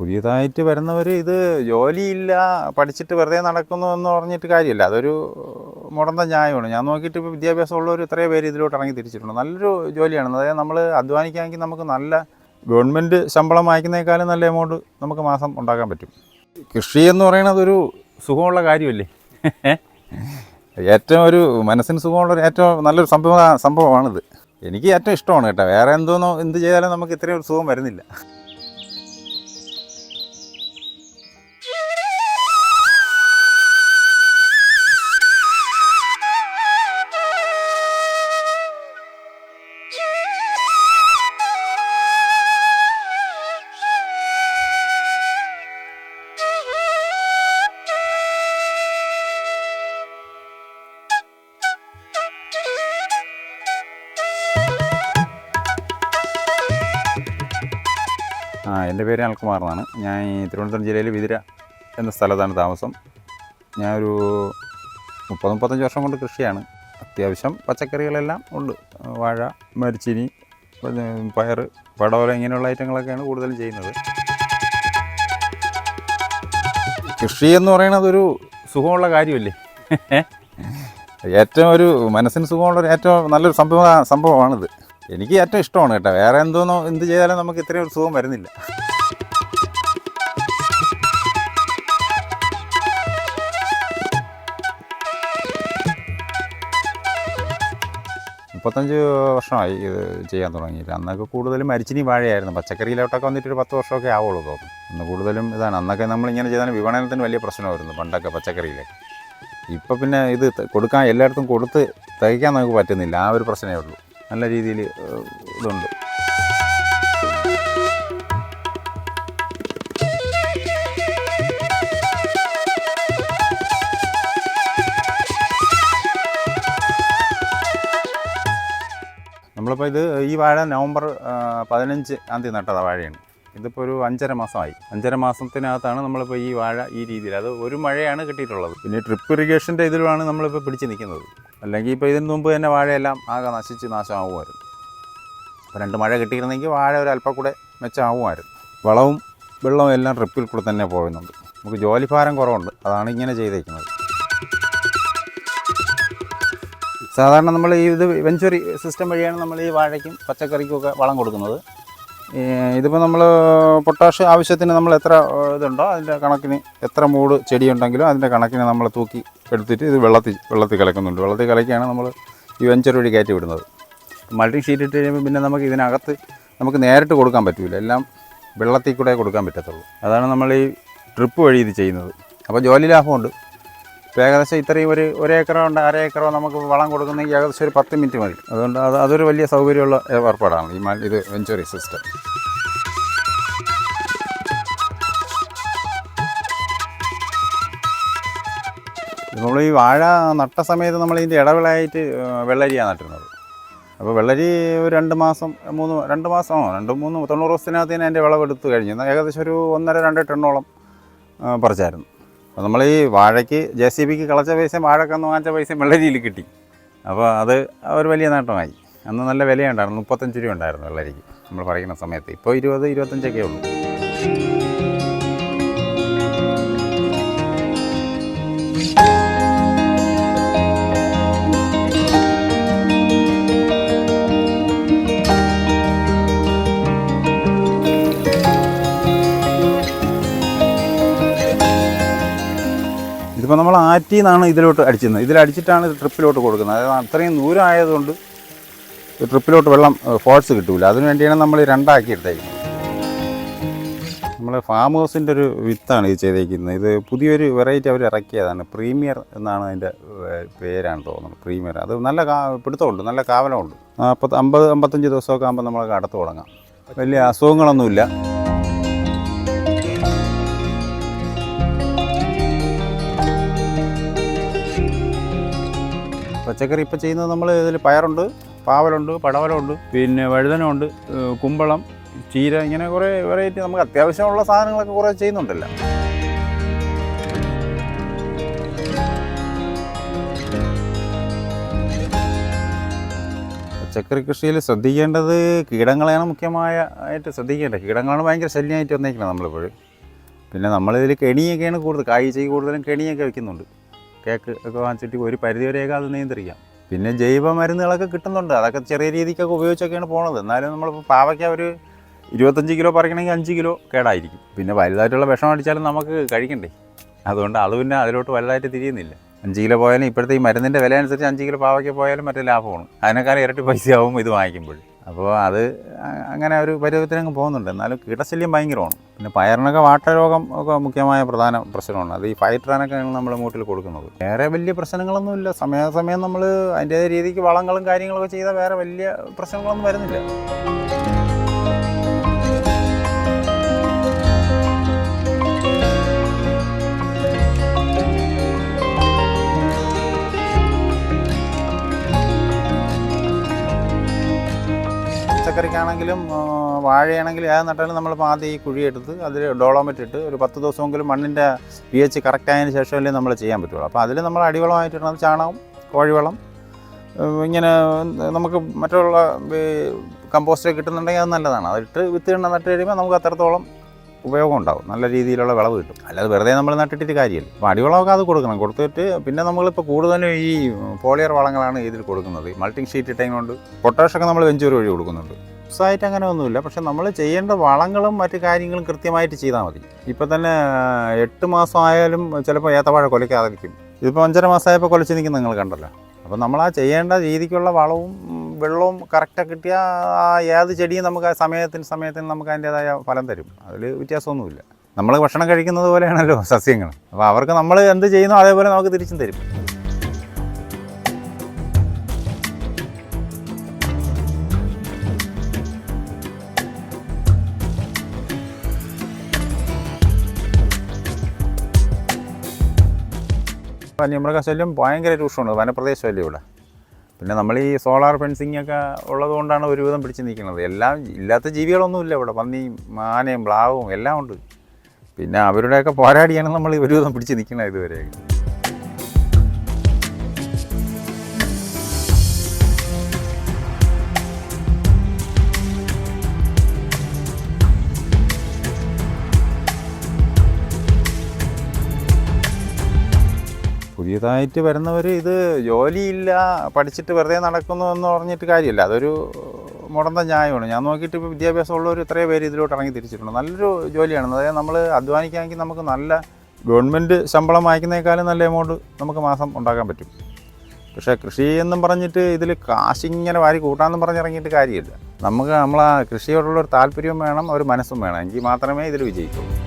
പുതിയതായിട്ട് വരുന്നവർ ഇത് ജോലിയില്ല പഠിച്ചിട്ട് വെറുതെ നടക്കുന്നു എന്ന് പറഞ്ഞിട്ട് കാര്യമില്ല. അതൊരു മുടന്ത ന്യായമാണ്. ഞാൻ നോക്കിയിട്ട് ഇപ്പോൾ വിദ്യാഭ്യാസമുള്ളവർ ഇത്രയും പേര് ഇതിലോട്ട് ഇറങ്ങി തിരിച്ചിട്ടുണ്ട്. നല്ലൊരു ജോലിയാണ്. അതായത് നമ്മൾ അധ്വാനിക്കാമെങ്കിൽ നമുക്ക് നല്ല ഗവൺമെന്റ് ശമ്പളം വാങ്ങിക്കുന്നേക്കാളും നല്ല എമൗണ്ട് നമുക്ക് മാസം ഉണ്ടാക്കാൻ പറ്റും. കൃഷി എന്ന് പറയുന്നത് ഒരു സുഖമുള്ള കാര്യമല്ലേ? ഏറ്റവും ഒരു മനസ്സിന് സുഖമുള്ള ഒരു ഏറ്റവും നല്ലൊരു സംഭവ സംഭവമാണിത്. എനിക്ക് ഏറ്റവും ഇഷ്ടമാണ് കേട്ടോ. വേറെ എന്തോന്നോ എന്ത് ചെയ്താലും നമുക്ക് ഇത്രയും ഒരു സുഖം വരുന്നില്ല. ആ എന്റെ പേര് അൽകുമാർ എന്നാണ്. ഞാൻ ഈ തിരുവനന്തപുരം ജില്ലയിൽ വിതിര എന്ന സ്ഥലത്താണ് താമസം. ഞാനൊരു മുപ്പത് മുപ്പത്തഞ്ച് വർഷം കൊണ്ട് കൃഷിയാണ്. അത്യാവശ്യം പച്ചക്കറികളെല്ലാം ഉണ്ട്. വാഴ മരിച്ചിനി പയർ പടവല ഇങ്ങനെയുള്ള ഐറ്റങ്ങളൊക്കെയാണ് കൂടുതലും ചെയ്യുന്നത്. കൃഷി എന്ന് പറയുന്നത് ഒരു സുഖമുള്ള കാര്യമല്ലേ? ഏറ്റവും ഒരു മനസ്സിന് സുഖമുള്ള ഏറ്റവും നല്ലൊരു സംഭവ സംഭവമാണിത്. എനിക്ക് ഏറ്റവും ഇഷ്ടമാണ് കേട്ടോ. വേറെ എന്തോന്നോ എന്ത് ചെയ്താലും നമുക്ക് ഇത്രയും ഒരു സുഖം വരുന്നില്ല. മുപ്പത്തഞ്ച് വർഷമായി ഇത് ചെയ്യാൻ തുടങ്ങിയിട്ട്. അന്നൊക്കെ കൂടുതലും മരിച്ചിനി വാഴയായിരുന്നു. പച്ചക്കറിയിലോട്ടൊക്കെ വന്നിട്ട് ഒരു പത്ത് വർഷമൊക്കെ ആവുള്ളൂ തോന്നുന്നു. അന്ന് കൂടുതലും ഇതാണ്. അന്നൊക്കെ നമ്മളിങ്ങനെ ചെയ്താൽ വിപണനത്തിന് വലിയ പ്രശ്നമായിരുന്നു പണ്ടൊക്കെ പച്ചക്കറിയിലൊക്കെ. ഇപ്പം പിന്നെ ഇത് കൊടുക്കാൻ എല്ലായിടത്തും കൊടുത്ത് തികയ്ക്കാൻ നമുക്ക് പറ്റുന്നില്ല. ആ ഒരു പ്രശ്നമേ ഉള്ളൂ. നല്ല രീതിയിൽ ഇതുണ്ട്. നമ്മളിപ്പോൾ ഇത് ഈ വാഴ നവംബർ പതിനഞ്ച് പതിനഞ്ച് തീയതി നട്ടതാണ് വാഴയാണ്. ഇതിപ്പോൾ ഒരു അഞ്ചര മാസമായി. അഞ്ചര മാസത്തിനകത്താണ് നമ്മളിപ്പോൾ ഈ വാഴ ഈ രീതിയിൽ അത് ഒരു മഴയാണ് കിട്ടിയിട്ടുള്ളത്. പിന്നെ ട്രിപ്പ് ഇറിഗേഷന്റെ ഇതിലാണ് നമ്മളിപ്പോൾ പിടിച്ച് നിൽക്കുന്നത്. അല്ലെങ്കിൽ ഇപ്പോൾ ഇതിന് മുമ്പ് തന്നെ വാഴയെല്ലാം ആകെ നശിച്ച് നാശമാകുമായിരുന്നു അപ്പോൾ രണ്ട് മഴ കിട്ടിയിരുന്നെങ്കിൽ വാഴ ഒരു അല്പം കൂടെ മെച്ചമാകുമായിരുന്നു വളവും വെള്ളവും എല്ലാം ട്രിപ്പിൽ കൂടെ തന്നെ പോകുന്നുണ്ട് നമുക്ക് ജോലിഭാരം കുറവുണ്ട്. അതാണ് ഇങ്ങനെ ചെയ്തേക്കുന്നത്. സാധാരണ നമ്മൾ ഈ ഇത് വെഞ്ചുറി സിസ്റ്റം വഴിയാണ് നമ്മൾ ഈ വാഴയ്ക്കും പച്ചക്കറിക്കും ഒക്കെ വളം കൊടുക്കുന്നത്. ഇതിപ്പോൾ നമ്മൾ പൊട്ടാഷ് ആവശ്യത്തിന് നമ്മൾ എത്ര ഇതുണ്ടോ? അതിന്റെ കണക്കിന് എത്ര മൂട് ചെടിയുണ്ടെങ്കിലും അതിന്റെ കണക്കിന് നമ്മൾ തൂക്കി എടുത്തിട്ട് ഇത് വെള്ളത്തിൽ വെള്ളത്തിൽ കലക്കുന്നുണ്ട്. വെള്ളത്തിൽ കലക്കിയാണ് നമ്മൾ ഈ വെഞ്ചർ വഴി കയറ്റി വിടുന്നത്. മൾട്ടിങ് ഷീറ്റ് ഇട്ട് കഴിയുമ്പോൾ പിന്നെ നമുക്ക് ഇതിനകത്ത് നമുക്ക് നേരിട്ട് കൊടുക്കാൻ പറ്റില്ല എല്ലാം വെള്ളത്തിൽ കൂടെ കൊടുക്കാൻ പറ്റത്തുള്ളൂ. അതാണ് നമ്മൾ ഈ ട്രിപ്പ് വഴി ഇത് ചെയ്യുന്നത്. അപ്പോൾ ജോലി ലാഭമുണ്ട്. ഏകദേശം ഇത്രയും ഒരു ഒരു ഏക്കറോ ഉണ്ട് അര ഏക്കറോ നമുക്ക് വളം കൊടുക്കുന്നെങ്കിൽ ഏകദേശം ഒരു പത്ത് മിനിറ്റ് മതി. അതുകൊണ്ട് അത് അതൊരു വലിയ സൗകര്യമുള്ള ഏർപ്പാടാണ് ഈ ഇത് വെഞ്ചുറി സിസ്റ്റം നമ്മൾ ഈ വാഴ നട്ട സമയത്ത് നമ്മൾ ഇതിന്റെ ഇടവിളയായിട്ട് വെള്ളരിയാണ് നട്ടിരുന്നത്. അപ്പോൾ വെള്ളരി ഒരു രണ്ട് മാസം മൂന്ന് രണ്ട് മാസമോ രണ്ട് മൂന്ന് തൊണ്ണൂറ് ദിവസത്തിനകത്ത് തന്നെ അതിന്റെ വിളവെടുത്ത് കഴിഞ്ഞു. ഏകദേശം ഒരു ഒന്നര രണ്ട് ടണ്ണോളം പറിച്ചായിരുന്നു. നമ്മൾ ഈ വാഴയ്ക്ക് ജെ സി ബിക്ക് കളച്ച പൈസയും വാഴക്കന്ന് വാങ്ങിച്ച പൈസയും വെള്ളരിയിൽ കിട്ടി. അപ്പോൾ അത് ഒരു വലിയ നേട്ടമായി. അന്ന് നല്ല വിലയുണ്ടായിരുന്നു. മുപ്പത്തഞ്ച് രൂപ ഉണ്ടായിരുന്നു വെള്ളരിക്ക്. നമ്മൾ പറയുന്ന സമയത്ത്. ഇപ്പോൾ ഇരുപത് ഇരുപത്തഞ്ചൊക്കെ ഉള്ളൂ. ഇതിപ്പോൾ നമ്മൾ ആറ്റിൽ നിന്നാണ് ഇതിലോട്ട് അടിച്ചിരുന്നത്. ഇതിലടിച്ചിട്ടാണ് ഇത് ട്രിപ്പിലോട്ട് കൊടുക്കുന്നത്. അതായത് അത്രയും ദൂരം ആയതുകൊണ്ട് ട്രിപ്പിലോട്ട് വെള്ളം ഫോൾസ് കിട്ടില്ല അതിനുവേണ്ടിയാണ് നമ്മൾ രണ്ടാക്കി എടുത്തേക്കുന്നത്. നമ്മൾ ഫാം ഹൗസിന്റെ ഒരു വിത്താണ് ഇത് ചെയ്തേക്കുന്നത്. ഇത് പുതിയൊരു വെറൈറ്റി അവർ ഇറക്കിയതാണ്. പ്രീമിയർ എന്നാണ് അതിന്റെ പേരാണ് തോന്നുന്നത്. പ്രീമിയർ. അത് നല്ല കാ പിടുത്തമുണ്ട്. നല്ല കാവലമുണ്ട്. നാൽപ്പത് അമ്പത് അമ്പത്തഞ്ച് ദിവസമൊക്കെ ആകുമ്പോൾ നമ്മൾ അടുത്ത് തുടങ്ങാം. വലിയ അസുഖങ്ങളൊന്നുമില്ല. പച്ചക്കറി ഇപ്പോൾ ചെയ്യുന്നത് നമ്മൾ ഇതിൽ പയറുണ്ട് പാവലുണ്ട് പടവലുണ്ട് പിന്നെ വഴുതനമുണ്ട് കുമ്പളം ചീര ഇങ്ങനെ കുറേ വെറൈറ്റി നമുക്ക് അത്യാവശ്യമുള്ള സാധനങ്ങളൊക്കെ കുറേ ചെയ്യുന്നുണ്ടല്ലോ. പച്ചക്കറി കൃഷിയിൽ ശ്രദ്ധിക്കേണ്ടത് കീടങ്ങളെയാണ് മുഖ്യമായ ആയിട്ട് ശ്രദ്ധിക്കേണ്ടത്. കീടങ്ങളാണ് ഭയങ്കര ശല്യമായിട്ട് വന്നേക്കുന്നത് നമ്മളിപ്പോൾ പിന്നെ നമ്മളിതിൽ കെണിയൊക്കെയാണ് കൂടുതൽ കാഴ്ചയ്ക്ക് കൂടുതലും കെണിയൊക്കെ വെക്കുന്നുണ്ട്. കേക്ക് ഒക്കെ വാങ്ങിച്ചിട്ട് ഒരു പരിധിവരെയൊക്കെ അത് നിയന്ത്രിക്കാം. പിന്നെ ജൈവ മരുന്നുകളൊക്കെ കിട്ടുന്നുണ്ട്. അതൊക്കെ ചെറിയ രീതിക്കൊക്കെ ഉപയോഗിച്ചൊക്കെയാണ് പോണത്. എന്നാലും നമ്മളിപ്പോൾ പാവയ്ക്ക ഒരു ഇരുപത്തഞ്ച് കിലോ പറിക്കണമെങ്കിൽ അഞ്ച് കിലോ കേടായിരിക്കും. പിന്നെ വലുതായിട്ടുള്ള വിഷം അടിച്ചാലും നമുക്ക് കഴിക്കണ്ടേ? അതുകൊണ്ട് അത് പിന്നെ അതിലോട്ട് വലുതായിട്ട് തിരിയുന്നില്ല. അഞ്ച് കിലോ പോയാലും ഇപ്പോഴത്തെ ഈ മരുന്നിന്റെ വില അനുസരിച്ച് അഞ്ച് കിലോ പാവയ്ക്ക് പോയാലും മറ്റേ ലാഭമാണ്. അതിനേക്കാളും ഇരട്ടി പൈസയാവും ഇത് വാങ്ങിക്കുമ്പോൾ അപ്പോൾ അത് അങ്ങനെ ഒരു പരുവത്തിനങ്ങ് പോകുന്നുണ്ട്. എന്നാലും കീടശല്യം ഭയങ്കരമാണ്. പിന്നെ പയറിനൊക്കെ വാട്ടരോഗം ഒക്കെ മുഖ്യമായ പ്രധാന പ്രശ്നമാണ്. അത് ഈ ഫൈട്രാനൊക്കെയാണ് നമ്മൾ മൂട്ടിൽ കൊടുക്കുന്നത്. വേറെ വലിയ പ്രശ്നങ്ങളൊന്നുമില്ല. സമയാസമയം നമ്മൾ അതിന്റെ രീതിക്ക് വളങ്ങളും കാര്യങ്ങളൊക്കെ ചെയ്താൽ വേറെ വലിയ പ്രശ്നങ്ങളൊന്നും വരുന്നില്ല. പച്ചക്കറിക്കാണെങ്കിലും വാഴയാണെങ്കിലും ഏത് നട്ടാലും നമ്മളിപ്പോൾ ആദ്യം ഈ കുഴിയെടുത്ത് അതിൽ ഡോളോമെറ്റ് ഇട്ട് ഒരു പത്ത് ദിവസമെങ്കിലും മണ്ണിന്റെ പി എച്ച് കറക്റ്റ് ആയതിനു ശേഷമല്ലേ നമ്മൾ ചെയ്യാൻ പറ്റുള്ളൂ. അപ്പോൾ അതിൽ നമ്മൾ അടിവളമായിട്ടിടുന്നത് ചാണകം കോഴിവളം ഇങ്ങനെ നമുക്ക് മറ്റുള്ള കമ്പോസ്റ്റ് കിട്ടുന്നുണ്ടെങ്കിൽ അത് നല്ലതാണ്. അതിട്ട് വിത്ത് നട്ട് കഴിയുമ്പോൾ നമുക്ക് അത്രത്തോളം ഉപയോഗം ഉണ്ടാവും. നല്ല രീതിയിലുള്ള വിളവ് കിട്ടും. അല്ലാതെ വെറുതെ നമ്മൾ നട്ടിട്ടിട്ട് കാര്യമില്ല. അപ്പോൾ അടിവളമൊക്കെ അത് കൊടുക്കണം. കൊടുത്തിട്ട് പിന്നെ നമ്മളിപ്പോൾ കൂടുതലും ഈ പോളിയർ വളങ്ങളാണ് ഇതിൽ കൊടുക്കുന്നത്. മൾട്ടിങ് ഷീറ്റ് ഇട്ടതുകൊണ്ട് പൊട്ടാഷൊക്കെ നമ്മൾ വെഞ്ചൂർ വഴി കൊടുക്കുന്നുണ്ട്. ആയിട്ട് അങ്ങനെ ഒന്നുമില്ല. പക്ഷെ നമ്മൾ ചെയ്യേണ്ട വളങ്ങളും മറ്റു കാര്യങ്ങളും കൃത്യമായിട്ട് ചെയ്താൽ മതി. ഇപ്പം തന്നെ എട്ട് മാസം ആയാലും ചിലപ്പോൾ ഏത്തവാഴ കൊലയ്ക്കാതിരിക്കും. ഇതിപ്പോൾ അഞ്ചര മാസമായപ്പോൾ കൊലച്ച് നിൽക്കുന്ന നിങ്ങൾ കണ്ടല്ലോ. അപ്പോൾ നമ്മൾ ആ ചെയ്യേണ്ട രീതിക്കുള്ള വളവും വെള്ളവും കറക്റ്റായി കിട്ടിയാൽ ആ ഏത് ചെടിയും നമുക്ക് ആ സമയത്തിന് സമയത്തിന് നമുക്ക് അതിന്റേതായ ഫലം തരും. അതിൽ വ്യത്യാസമൊന്നുമില്ല. നമ്മൾ ഭക്ഷണം കഴിക്കുന്നത് പോലെയാണല്ലോ സസ്യങ്ങൾ അപ്പോൾ അവർക്ക് നമ്മൾ എന്ത് ചെയ്യുന്നോ അതേപോലെ നമുക്ക് തിരിച്ചും തരും. വന്യമൃഗശല്യം ഭയങ്കര രൂക്ഷമാണ് വനപ്രദേശമല്ലേ ഇവിടെ? പിന്നെ നമ്മൾ ഈ സോളാർ ഫെൻസിങ് ഒക്കെ ഉള്ളത് കൊണ്ടാണ് ഒരുവിധം പിടിച്ച് നിൽക്കുന്നത്. എല്ലാം ഇല്ലാത്ത ജീവികളൊന്നുമില്ല ഇവിടെ. പന്നിയും മാനയും പ്ലാവും എല്ലാം ഉണ്ട്. പിന്നെ അവരുടെയൊക്കെ പോരാടിയാണ് നമ്മൾ ഒരുവിധം പിടിച്ച് നിൽക്കുന്നത് ഇതുവരെ പുതിയതായിട്ട് വരുന്നവർ ഇത് ജോലിയില്ല പഠിച്ചിട്ട് വെറുതെ നടക്കുന്നു എന്ന് പറഞ്ഞിട്ട് കാര്യമില്ല. അതൊരു മുടന്ത ന്യായമാണ്. ഞാൻ നോക്കിയിട്ട് ഇപ്പോൾ വിദ്യാഭ്യാസം ഉള്ളവർ ഇത്രയും പേര് ഇതിലോട്ട് ഇറങ്ങി തിരിച്ചിട്ടുണ്ട്. നല്ലൊരു ജോലിയാണ് അതായത് നമ്മൾ അധ്വാനിക്കാമെങ്കിൽ നമുക്ക് നല്ല ഗവൺമെന്റ് ശമ്പളം വാങ്ങിക്കുന്നേക്കാളും നല്ല എമൗണ്ട് നമുക്ക് മാസം ഉണ്ടാക്കാൻ പറ്റും. പക്ഷേ കൃഷി എന്നും പറഞ്ഞിട്ട് ഇതിൽ കാശിങ്ങനെ വാരി കൂട്ടാമെന്നും പറഞ്ഞിറങ്ങിയിട്ട് കാര്യമില്ല. നമുക്ക് നമ്മളാ കൃഷിയോടുള്ള ഒരു താല്പര്യവും വേണം ഒരു മനസ്സും വേണം. എങ്കിൽ മാത്രമേ ഇതിൽ വിജയിക്കുള്ളൂ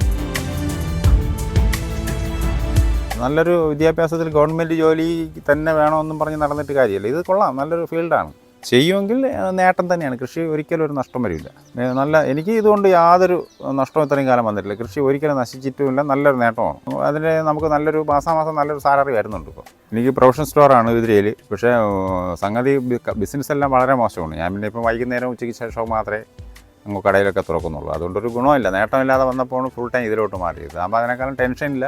നല്ലൊരു വിദ്യാഭ്യാസത്തിൽ ഗവൺമെന്റ് ജോലി തന്നെ വേണമെന്നും പറഞ്ഞ് നടന്നിട്ട് കാര്യമില്ല. ഇത് കൊള്ളാം. നല്ലൊരു ഫീൽഡാണ്. ചെയ്യുമെങ്കിൽ നേട്ടം തന്നെയാണ്. കൃഷി ഒരിക്കലും ഒരു നഷ്ടം വരില്ല. നല്ല എനിക്ക് ഇതുകൊണ്ട് യാതൊരു നഷ്ടവും ഇത്രയും കാലം വന്നിട്ടില്ല. കൃഷി ഒരിക്കലും നശിച്ചിട്ടുമില്ല. നല്ലൊരു നേട്ടമാണ്. അതിന് നമുക്ക് നല്ലൊരു മാസാമാസം നല്ലൊരു സാലറി വരുന്നുണ്ട് ഇപ്പോൾ എനിക്ക് പ്രൊഫഷൻ സ്റ്റോറാണ് ഇതിരയിൽ പക്ഷേ സംഗതി ബിസിനസ് എല്ലാം വളരെ മോശമാണ്. ഞാൻ പിന്നെ ഇപ്പോൾ വൈകുന്നേരം ഉച്ചയ്ക്ക് ശേഷം മാത്രമേ അങ്ങ് കടയിലൊക്കെ തുറക്കുന്നുള്ളൂ. അതുകൊണ്ടൊരു ഗുണമില്ല. നേട്ടമില്ലാതെ വന്നപ്പോൾ ഫുൾ ടൈം ഇതിലോട്ട് മാറിയത്. അപ്പോൾ അതിനേക്കാളും ടെൻഷനില്ല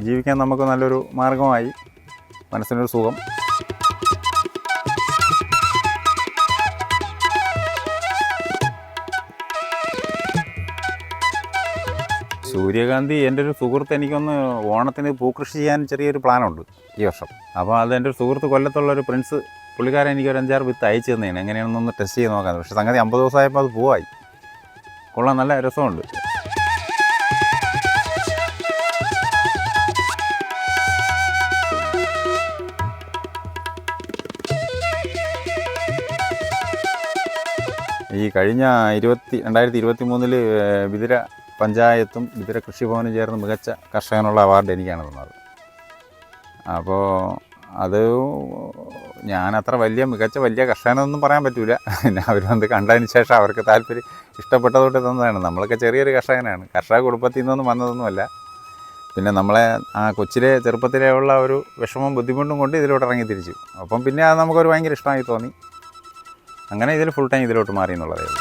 ജീവിക്കാൻ നമുക്ക് നല്ലൊരു മാർഗമായി മനസ്സിനൊരു സുഖം. സൂര്യകാന്തി എന്റെ ഒരു സുഹൃത്ത് എനിക്കൊന്ന് ഓണത്തിന് പൂക്കൃഷി ചെയ്യാൻ ചെറിയൊരു പ്ലാനുണ്ട് ഈ വർഷം. അപ്പോൾ അത് എന്റെ ഒരു സുഹൃത്ത് കൊല്ലത്തുള്ള ഒരു പ്രിൻസ് പുള്ളിക്കാരൻ എനിക്ക് ഒരു അഞ്ചാറ് വിത്ത് അയച്ചു തന്നെയാണ് എങ്ങനെയാണെന്നൊന്ന് ടെസ്റ്റ് ചെയ്ത് നോക്കാൻ പക്ഷേ സംഗതി അമ്പത് ദിവസമായപ്പോൾ അത് പോവായി. കൊള്ളാൻ നല്ല രസമുണ്ട്. കഴിഞ്ഞ ഇരുപത്തി രണ്ടായിരത്തി ഇരുപത്തി മൂന്നിൽ വിതിര പഞ്ചായത്തും വിതിര കൃഷിഭവനും ചേർന്ന് മികച്ച കർഷകനുള്ള അവാർഡ് എനിക്കാണ് തന്നത്. അപ്പോൾ അത് ഞാൻ അത്ര വലിയ മികച്ച വലിയ കർഷകനൊന്നും പറയാൻ പറ്റില്ല പിന്നെ അവർ വന്ന് കണ്ടതിന് ശേഷം അവർക്ക് താല്പര്യം ഇഷ്ടപ്പെട്ടതുകൊണ്ട് തന്നതാണ്. നമ്മളൊക്കെ ചെറിയൊരു കർഷകനാണ്. കർഷക കുടുംബത്തിൽ നിന്നൊന്നും വന്നതൊന്നുമല്ല. പിന്നെ നമ്മളെ ആ കൊച്ചിലെ ചെറുപ്പത്തിലെ ഉള്ള ഒരു വിഷമം ബുദ്ധിമുട്ടും കൊണ്ട് ഇതിലോട്ട് ഇറങ്ങി തിരിച്ചു. അപ്പം പിന്നെ അത് നമുക്കൊരു ഭയങ്കര ഇഷ്ടമായി തോന്നി. അങ്ങനെ ഇതിൽ ഫുൾ ടൈം ഇതിലോട്ട് മാറി എന്നുള്ളതേ ഉള്ളൂ.